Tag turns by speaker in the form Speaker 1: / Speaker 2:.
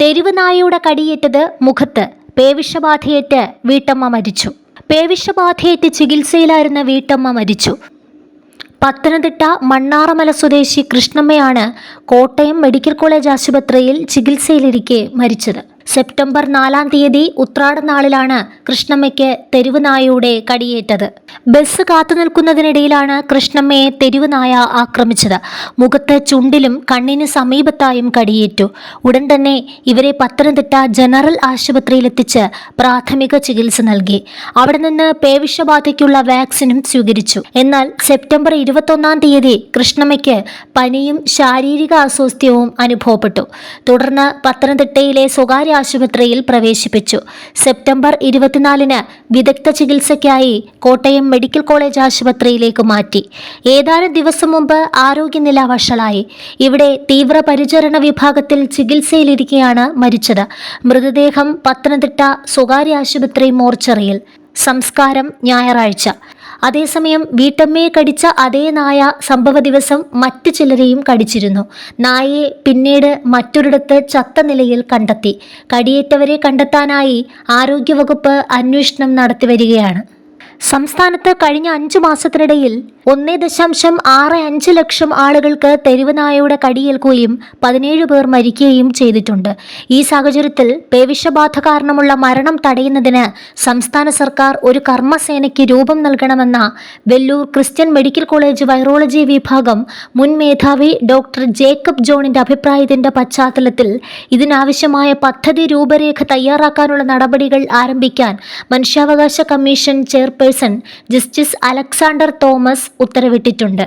Speaker 1: തെരുവ് നായയുടെ കടിയേറ്റത് മുഖത്ത് പേവിഷബാധയേറ്റ് വീട്ടമ്മ മരിച്ചു. പേവിഷബാധയേറ്റ് ചികിത്സയിലായിരുന്ന വീട്ടമ്മ മരിച്ചു. പത്തനംതിട്ട മണ്ണാറമല സ്വദേശി കൃഷ്ണമ്മയാണ് കോട്ടയം മെഡിക്കൽ കോളേജ് ആശുപത്രിയിൽ ചികിത്സയിലിരിക്കെ മരിച്ചത്. സെപ്റ്റംബർ നാലാം തീയതി ഉത്രാട നാളിലാണ് കൃഷ്ണമ്മയ്ക്ക് തെരുവുനായയുടെ കടിയേറ്റത്. ബസ് കാത്തു നിൽക്കുന്നതിനിടയിലാണ് കൃഷ്ണമ്മയെ തെരുവുനായ ആക്രമിച്ചത്. മുഖത്ത് ചുണ്ടിലും കണ്ണിന് സമീപത്തായും കടിയേറ്റു. ഉടൻ തന്നെ ഇവരെ പത്തനംതിട്ട ജനറൽ ആശുപത്രിയിലെത്തിച്ച് പ്രാഥമിക ചികിത്സ നൽകി. അവിടെ നിന്ന് പേവിഷബാധയ്ക്കുള്ള വാക്സിനും സ്വീകരിച്ചു. എന്നാൽ സെപ്റ്റംബർ ഇരുപത്തൊന്നാം തീയതി കൃഷ്ണമ്മയ്ക്ക് പനിയും ശാരീരിക അസ്വസ്ഥ്യവും അനുഭവപ്പെട്ടു. തുടർന്ന് പത്തനംതിട്ടയിലെ സ്വകാര്യ ആശുപത്രിയിൽ പ്രവേശിപ്പിച്ചു. സെപ്റ്റംബർ ഇരുപത്തിനാലിന് വിദഗ്ധ ചികിത്സയ്ക്കായി കോട്ടയം മെഡിക്കൽ കോളേജ് ആശുപത്രിയിലേക്ക് മാറ്റി. ഏതാനും ദിവസം മുമ്പ് ആരോഗ്യനില വഷളായി. ഇവിടെ തീവ്രപരിചരണ വിഭാഗത്തിൽ ചികിത്സയിലിരിക്കെയാണ് മരിച്ചത്. മൃതദേഹം പത്തനംതിട്ട സ്വകാര്യ ആശുപത്രി മോർച്ചറിയിൽ. സംസ്കാരം ഞായറാഴ്ച. അതേസമയം വീട്ടമ്മയെ കടിച്ച അതേ നായ സംഭവ ദിവസം മറ്റു ചിലരെയും കടിച്ചിരുന്നു. നായയെ പിന്നീട് മറ്റൊരിടത്ത് ചത്ത നിലയിൽ കണ്ടെത്തി. കടിയേറ്റവരെ കണ്ടെത്താനായി ആരോഗ്യവകുപ്പ് അന്വേഷണം നടത്തിവരികയാണ്. സംസ്ഥാനത്ത് കഴിഞ്ഞ അഞ്ചു മാസത്തിനിടയിൽ ഒന്നേ ദശാംശം ആറ് അഞ്ച് ലക്ഷം ആളുകൾക്ക് തെരുവ് നായയുടെ കടിയേൽക്കുകയും പതിനേഴ് പേർ മരിക്കുകയും ചെയ്തിട്ടുണ്ട്. ഈ സാഹചര്യത്തിൽ പേവിഷബാധ കാരണമുള്ള മരണം തടയുന്നതിന് സംസ്ഥാന സർക്കാർ ഒരു കർമ്മസേനയ്ക്ക് രൂപം നൽകണമെന്ന Vellore Christian medical college virology വിഭാഗം മുൻ മേധാവി ഡോക്ടർ ജേക്കബ് ജോണിന്റെ അഭിപ്രായത്തിന്റെ പശ്ചാത്തലത്തിൽ ഇതിനാവശ്യമായ പദ്ധതി രൂപരേഖ തയ്യാറാക്കാനുള്ള നടപടികൾ ആരംഭിക്കാൻ മനുഷ്യാവകാശ commission chairperson justice Alexander Thomas ഉത്തരവിട്ടിട്ടുണ്ട്.